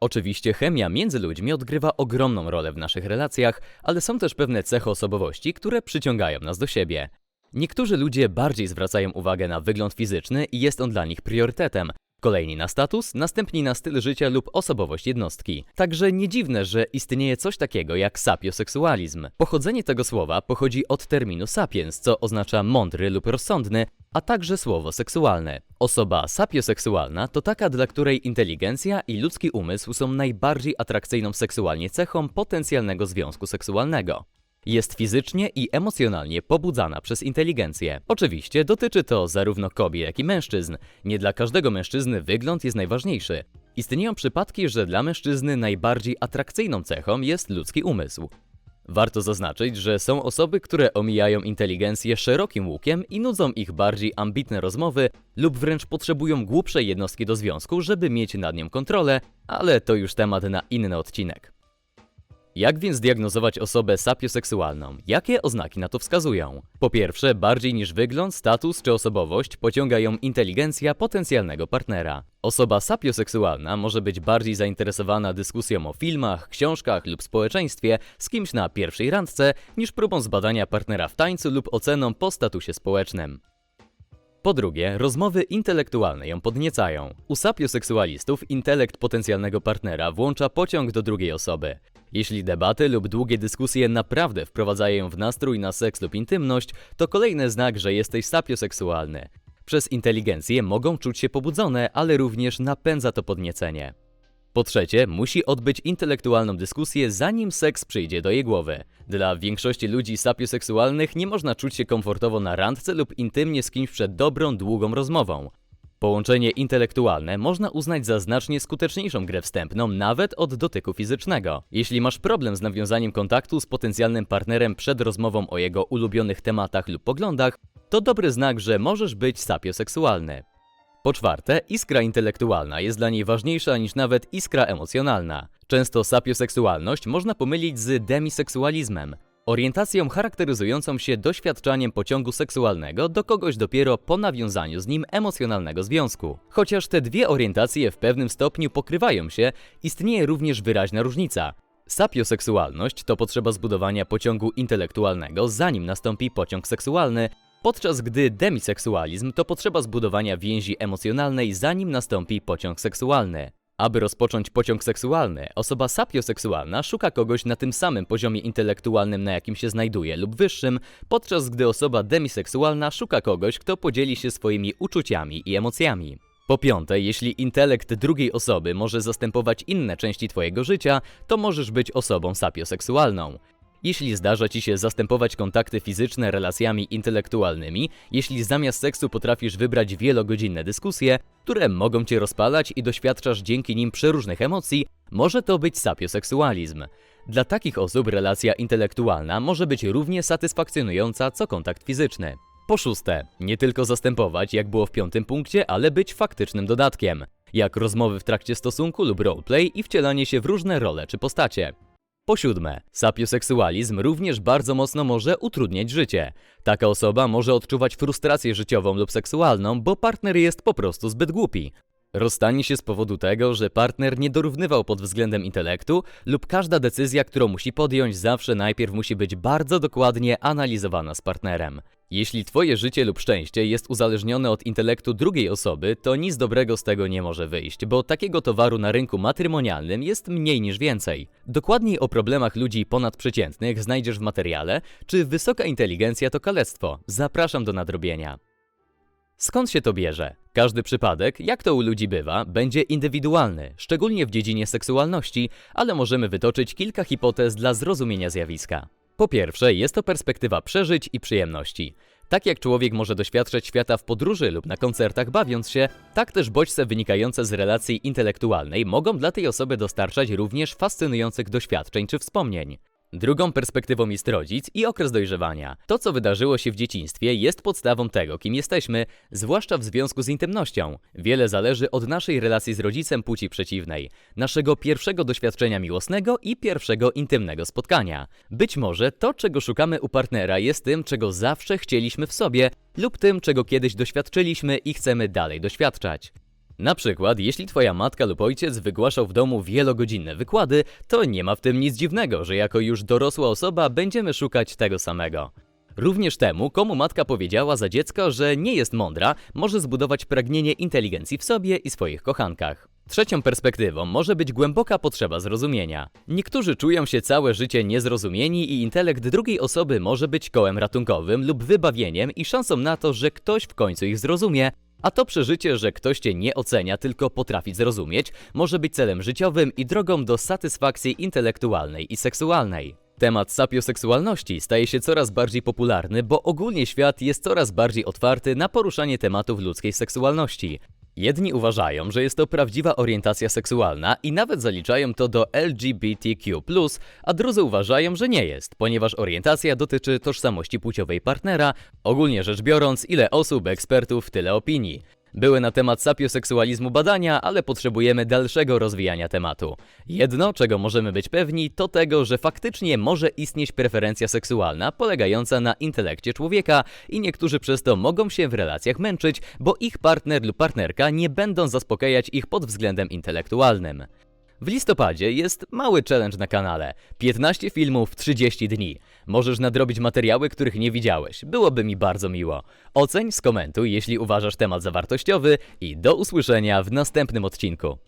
Oczywiście chemia między ludźmi odgrywa ogromną rolę w naszych relacjach, ale są też pewne cechy osobowości, które przyciągają nas do siebie. Niektórzy ludzie bardziej zwracają uwagę na wygląd fizyczny i jest on dla nich priorytetem. Kolejni na status, następni na styl życia lub osobowość jednostki. Także nie dziwne, że istnieje coś takiego jak sapioseksualizm. Pochodzenie tego słowa pochodzi od terminu sapiens, co oznacza mądry lub rozsądny, a także słowo seksualne. Osoba sapioseksualna to taka, dla której inteligencja i ludzki umysł są najbardziej atrakcyjną seksualnie cechą potencjalnego związku seksualnego. Jest fizycznie i emocjonalnie pobudzana przez inteligencję. Oczywiście dotyczy to zarówno kobiet, jak i mężczyzn. Nie dla każdego mężczyzny wygląd jest najważniejszy. Istnieją przypadki, że dla mężczyzny najbardziej atrakcyjną cechą jest ludzki umysł. Warto zaznaczyć, że są osoby, które omijają inteligencję szerokim łukiem i nudzą ich bardziej ambitne rozmowy lub wręcz potrzebują głupszej jednostki do związku, żeby mieć nad nią kontrolę, ale to już temat na inny odcinek. Jak więc diagnozować osobę sapioseksualną? Jakie oznaki na to wskazują? Po pierwsze, bardziej niż wygląd, status czy osobowość pociąga ją inteligencja potencjalnego partnera. Osoba sapioseksualna może być bardziej zainteresowana dyskusją o filmach, książkach lub społeczeństwie z kimś na pierwszej randce niż próbą zbadania partnera w tańcu lub oceną po statusie społecznym. Po drugie, rozmowy intelektualne ją podniecają. U sapioseksualistów intelekt potencjalnego partnera włącza pociąg do drugiej osoby. Jeśli debaty lub długie dyskusje naprawdę wprowadzają ją w nastrój na seks lub intymność, to kolejny znak, że jesteś sapioseksualny. Przez inteligencję mogą czuć się pobudzone, ale również napędza to podniecenie. Po trzecie, musi odbyć intelektualną dyskusję, zanim seks przyjdzie do jej głowy. Dla większości ludzi sapioseksualnych nie można czuć się komfortowo na randce lub intymnie z kimś przed dobrą, długą rozmową. Połączenie intelektualne można uznać za znacznie skuteczniejszą grę wstępną nawet od dotyku fizycznego. Jeśli masz problem z nawiązaniem kontaktu z potencjalnym partnerem przed rozmową o jego ulubionych tematach lub poglądach, to dobry znak, że możesz być sapioseksualny. Po czwarte, iskra intelektualna jest dla niej ważniejsza niż nawet iskra emocjonalna. Często sapioseksualność można pomylić z demiseksualizmem, orientacją charakteryzującą się doświadczaniem pociągu seksualnego do kogoś dopiero po nawiązaniu z nim emocjonalnego związku. Chociaż te dwie orientacje w pewnym stopniu pokrywają się, istnieje również wyraźna różnica. Sapioseksualność to potrzeba zbudowania pociągu intelektualnego, zanim nastąpi pociąg seksualny, podczas gdy demiseksualizm to potrzeba zbudowania więzi emocjonalnej, zanim nastąpi pociąg seksualny. Aby rozpocząć pociąg seksualny, osoba sapioseksualna szuka kogoś na tym samym poziomie intelektualnym, na jakim się znajduje, lub wyższym, podczas gdy osoba demiseksualna szuka kogoś, kto podzieli się swoimi uczuciami i emocjami. Po piąte, jeśli intelekt drugiej osoby może zastępować inne części Twojego życia, to możesz być osobą sapioseksualną. Jeśli zdarza Ci się zastępować kontakty fizyczne relacjami intelektualnymi, jeśli zamiast seksu potrafisz wybrać wielogodzinne dyskusje, które mogą Cię rozpalać i doświadczasz dzięki nim przeróżnych emocji, może to być sapioseksualizm. Dla takich osób relacja intelektualna może być równie satysfakcjonująca co kontakt fizyczny. Po szóste, nie tylko zastępować, jak było w piątym punkcie, ale być faktycznym dodatkiem, jak rozmowy w trakcie stosunku lub roleplay i wcielanie się w różne role czy postacie. Po siódme, sapioseksualizm również bardzo mocno może utrudniać życie. Taka osoba może odczuwać frustrację życiową lub seksualną, bo partner jest po prostu zbyt głupi. Rozstanie się z powodu tego, że partner nie dorównywał pod względem intelektu lub każda decyzja, którą musi podjąć, zawsze najpierw musi być bardzo dokładnie analizowana z partnerem. Jeśli twoje życie lub szczęście jest uzależnione od intelektu drugiej osoby, to nic dobrego z tego nie może wyjść, bo takiego towaru na rynku matrymonialnym jest mniej niż więcej. Dokładniej o problemach ludzi ponadprzeciętnych znajdziesz w materiale, czy wysoka inteligencja to kalectwo. Zapraszam do nadrobienia. Skąd się to bierze? Każdy przypadek, jak to u ludzi bywa, będzie indywidualny, szczególnie w dziedzinie seksualności, ale możemy wytoczyć kilka hipotez dla zrozumienia zjawiska. Po pierwsze, jest to perspektywa przeżyć i przyjemności. Tak jak człowiek może doświadczać świata w podróży lub na koncertach bawiąc się, tak też bodźce wynikające z relacji intelektualnej mogą dla tej osoby dostarczać również fascynujących doświadczeń czy wspomnień. Drugą perspektywą jest rodzic i okres dojrzewania. To, co wydarzyło się w dzieciństwie, jest podstawą tego, kim jesteśmy, zwłaszcza w związku z intymnością. Wiele zależy od naszej relacji z rodzicem płci przeciwnej, naszego pierwszego doświadczenia miłosnego i pierwszego intymnego spotkania. Być może to, czego szukamy u partnera, jest tym, czego zawsze chcieliśmy w sobie, lub tym, czego kiedyś doświadczyliśmy i chcemy dalej doświadczać. Na przykład, jeśli twoja matka lub ojciec wygłaszał w domu wielogodzinne wykłady, to nie ma w tym nic dziwnego, że jako już dorosła osoba będziemy szukać tego samego. Również temu, komu matka powiedziała za dziecko, że nie jest mądra, może zbudować pragnienie inteligencji w sobie i swoich kochankach. Trzecią perspektywą może być głęboka potrzeba zrozumienia. Niektórzy czują się całe życie niezrozumieni i intelekt drugiej osoby może być kołem ratunkowym lub wybawieniem i szansą na to, że ktoś w końcu ich zrozumie, a to przeżycie, że ktoś cię nie ocenia, tylko potrafi zrozumieć, może być celem życiowym i drogą do satysfakcji intelektualnej i seksualnej. Temat sapioseksualności staje się coraz bardziej popularny, bo ogólnie świat jest coraz bardziej otwarty na poruszanie tematów ludzkiej seksualności. Jedni uważają, że jest to prawdziwa orientacja seksualna i nawet zaliczają to do LGBTQ, a drudzy uważają, że nie jest, ponieważ orientacja dotyczy tożsamości płciowej partnera. Ogólnie rzecz biorąc, ile osób, ekspertów, tyle opinii. Były na temat sapioseksualizmu badania, ale potrzebujemy dalszego rozwijania tematu. Jedno, czego możemy być pewni, to tego, że faktycznie może istnieć preferencja seksualna polegająca na intelekcie człowieka i niektórzy przez to mogą się w relacjach męczyć, bo ich partner lub partnerka nie będą zaspokajać ich pod względem intelektualnym. W listopadzie jest mały challenge na kanale. 15 filmów w 30 dni. Możesz nadrobić materiały, których nie widziałeś. Byłoby mi bardzo miło. Oceń, skomentuj, jeśli uważasz temat za wartościowy i do usłyszenia w następnym odcinku.